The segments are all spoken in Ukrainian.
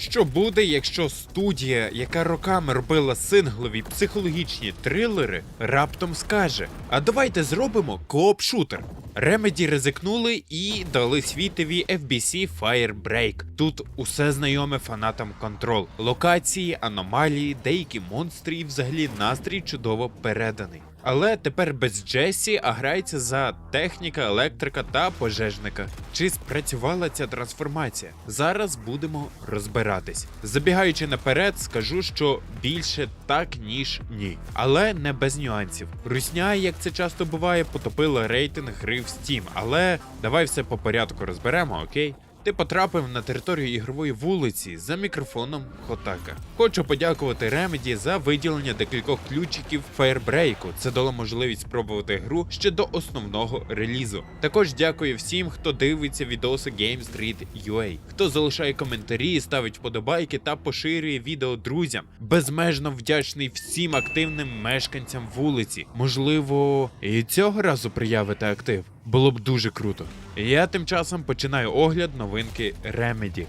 Що буде, якщо студія, яка роками робила синглові психологічні трилери, раптом скаже: А давайте зробимо кооп-шутер. Remedy ризикнули і дали світові FBC Firebreak. Тут усе знайоме фанатам Control. Локації, аномалії, деякі монстри і взагалі настрій чудово переданий. Але тепер без Джесі, а грається за техніка, електрика та пожежника. Чи спрацювала ця трансформація? Зараз будемо розбиратись. Забігаючи наперед, скажу, що більше так, ніж ні. Але не без нюансів. Русня, як це часто буває, потопила рейтинг гри в Steam. Але давай все по порядку розберемо, окей? Ти потрапив на територію ігрової вулиці за мікрофоном Хотака. Хочу подякувати Remedy за виділення декількох ключиків Firebreak. Це дало можливість спробувати гру ще до основного релізу. Також дякую всім, хто дивиться відоси Game Street хто залишає коментарі, ставить вподобайки та поширює відео друзям. Безмежно вдячний всім активним мешканцям вулиці. Можливо, і цього разу проявите актив. Було б дуже круто. Я тим часом починаю огляд новинки Remedy.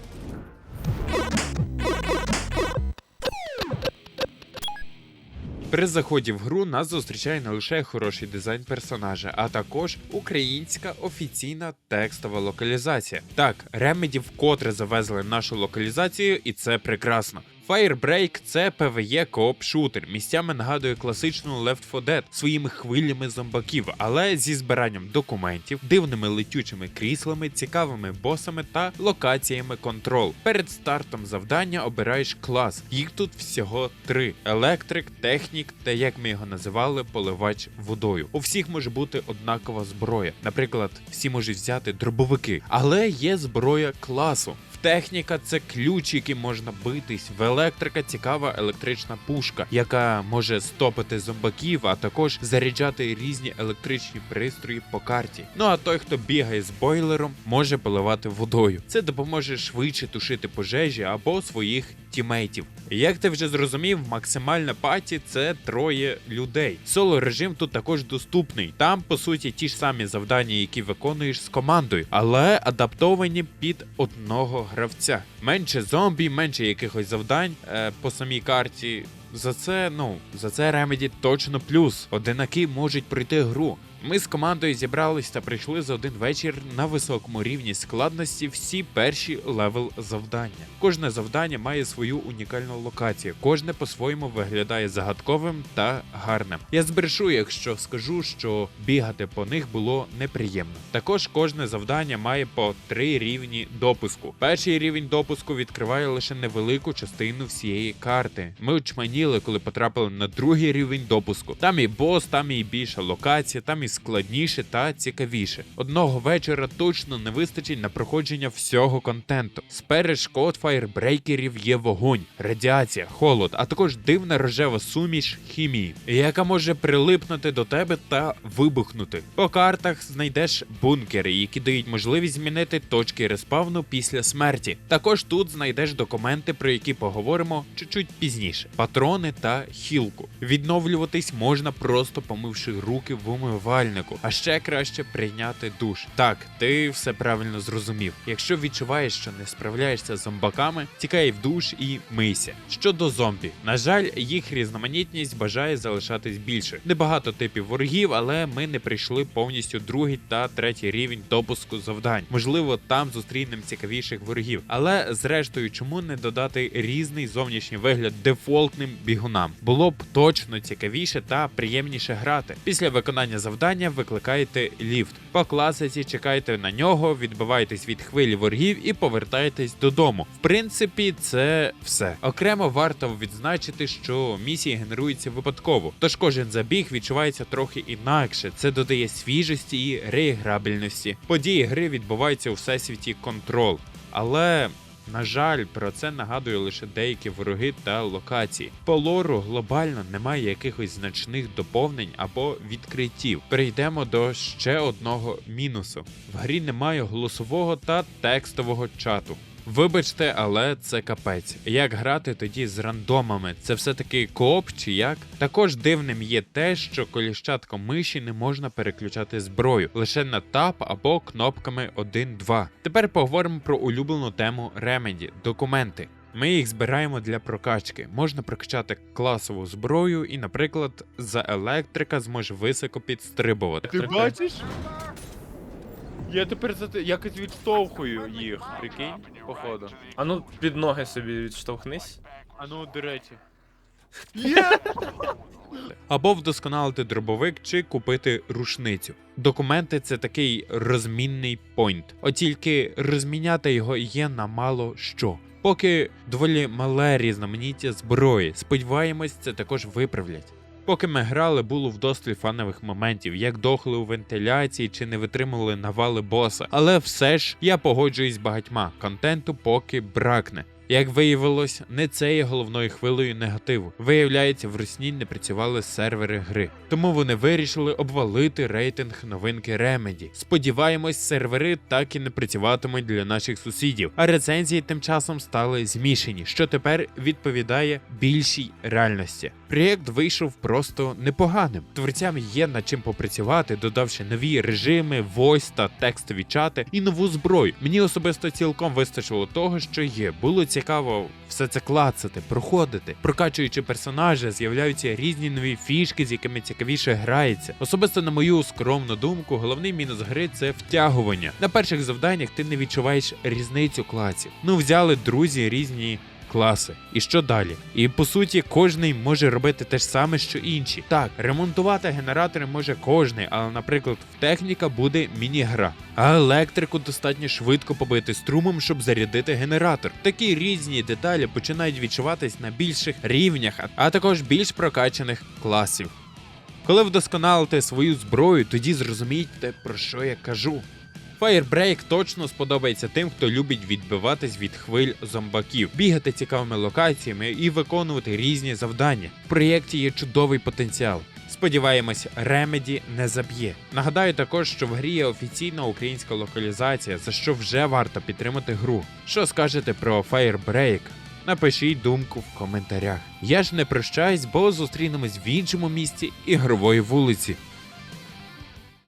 При заході в гру нас зустрічає не лише хороший дизайн персонажа, а також українська офіційна текстова локалізація. Так, Remedy вкотре завезли нашу локалізацію, і це прекрасно. Firebreak – це PvE кооп шутер. Місцями нагадує класичну Left 4 Dead своїми хвилями зомбаків, але зі збиранням документів, дивними летючими кріслами, цікавими босами та локаціями контрол. Перед стартом завдання обираєш клас. Їх тут всього три: електрик, технік та як ми його називали, поливач водою. У всіх може бути однакова зброя. Наприклад, всі можуть взяти дробовики, але є зброя класу. Техніка це ключ, яким можна битись. В електрика цікава електрична пушка, яка може стопити зомбаків, а також заряджати різні електричні пристрої по карті. Ну а той, хто бігає з бойлером, може поливати водою. Це допоможе швидше тушити пожежі або своїх тімейтів. Як ти вже зрозумів, максимальна паті це троє людей. Соло режим тут також доступний. Там, по суті, ті ж самі завдання, які виконуєш з командою, але адаптовані під одного гравця. Менше зомбі, менше якихось завдань е, по самій карті. За це, ну, за це Remedy точно плюс. Одинаки можуть пройти гру. Ми з командою зібрались та прийшли за один вечір на високому рівні складності всі перші левел завдання. Кожне завдання має свою унікальну локацію, кожне по-своєму виглядає загадковим та гарним. Я збрешу, якщо скажу, що бігати по них було неприємно. Також кожне завдання має по три рівні допуску. Перший рівень допуску відкриває лише невелику частину всієї карти. Ми очманіли, коли потрапили на другий рівень допуску. Там і бос, там і більша локація, там і складніше та цікавіше. Одного вечора точно не вистачить на проходження всього контенту. З перешкод фаєрбрейкерів є вогонь, радіація, холод, а також дивна рожева суміш хімії, яка може прилипнути до тебе та вибухнути. По картах знайдеш бункери, які дають можливість змінити точки респавну після смерті. Також тут знайдеш документи, про які поговоримо чуть-чуть пізніше: патрони та хілку. Відновлюватись можна просто помивши руки в умивальнику, а ще краще прийняти душ. Так, ти все правильно зрозумів. Якщо відчуваєш, що не справляєшся з зомбаками, тікай в душ і мийся. Щодо зомбі, на жаль, їх різноманітність бажає залишатись більше. Небагато типів ворогів, але ми не прийшли повністю другий та третій рівень допуску завдань. Можливо, там зустрінемо цікавіших ворогів. Але зрештою, чому не додати різний зовнішній вигляд дефолтним бігунам? Було б точно цікавіше та приємніше грати. Після виконання завдання викликаєте ліфт. По класиці чекайте на нього, відбивайтесь від хвилі ворогів і повертаєтесь додому. В принципі, це все. Окремо варто відзначити, що місії генеруються випадково, тож кожен забіг відчувається трохи інакше. Це додає свіжості і реіграбельності. Події гри відбуваються у всесвіті контрол. Але на жаль, про це нагадує лише деякі вороги та локації. По лору глобально немає якихось значних доповнень або відкриттів. Перейдемо до ще одного мінусу: в грі немає голосового та текстового чату. Вибачте, але це капець. Як грати тоді з рандомами? Це все-таки кооп чи як? Також дивним є те, що коліщатком миші не можна переключати зброю лише на тап або кнопками 1-2. Тепер поговоримо про улюблену тему Remedy – документи. Ми їх збираємо для прокачки. Можна прокачати класову зброю, і, наприклад, за електрика зможе високо підстрибувати. Ти бачиш? Я тепер за те якось відштовхую їх, прикинь, походу. А ну під ноги собі відштовхнись. А ну, до речі. Або вдосконалити дробовик чи купити рушницю. Документи це такий розмінний пойнт. От тільки розміняти його є на мало що. Поки доволі мале різноманіття зброї. Сподіваємось, це також виправлять. Поки ми грали, було вдосталь фанових моментів, як дохли у вентиляції чи не витримували навали боса. Але все ж я погоджуюсь з багатьма. Контенту поки бракне. Як виявилось, не це є головною хвилею негативу. Виявляється, в Русні не працювали сервери гри. Тому вони вирішили обвалити рейтинг новинки Remedy. Сподіваємось, сервери так і не працюватимуть для наших сусідів. А рецензії тим часом стали змішані, що тепер відповідає більшій реальності. Проєкт вийшов просто непоганим. Творцям є над чим попрацювати, додавши нові режими, voice та текстові чати і нову зброю. Мені особисто цілком вистачило того, що є. Було цікаво все це клацати, проходити. Прокачуючи персонажа, з'являються різні нові фішки, з якими цікавіше грається. Особисто, на мою скромну думку, головний мінус гри це втягування. На перших завданнях ти не відчуваєш різницю класів. Ну, взяли друзі різні. Класи, і що далі? І по суті, кожний може робити те ж саме, що інші. Так, ремонтувати генератори може кожний, але, наприклад, в техніка буде міні-гра. А електрику достатньо швидко побити струмом, щоб зарядити генератор. Такі різні деталі починають відчуватись на більших рівнях, а- також більш прокачаних класів. Коли вдосконалите свою зброю, тоді зрозумієте, про що я кажу. Firebreak точно сподобається тим, хто любить відбиватись від хвиль зомбаків, бігати цікавими локаціями і виконувати різні завдання. В проєкті є чудовий потенціал. Сподіваємось, Remedy не заб'є. Нагадаю також, що в грі є офіційна українська локалізація, за що вже варто підтримати гру. Що скажете про Firebreak? Напишіть думку в коментарях. Я ж не прощаюсь, бо зустрінемось в іншому місці ігрової вулиці.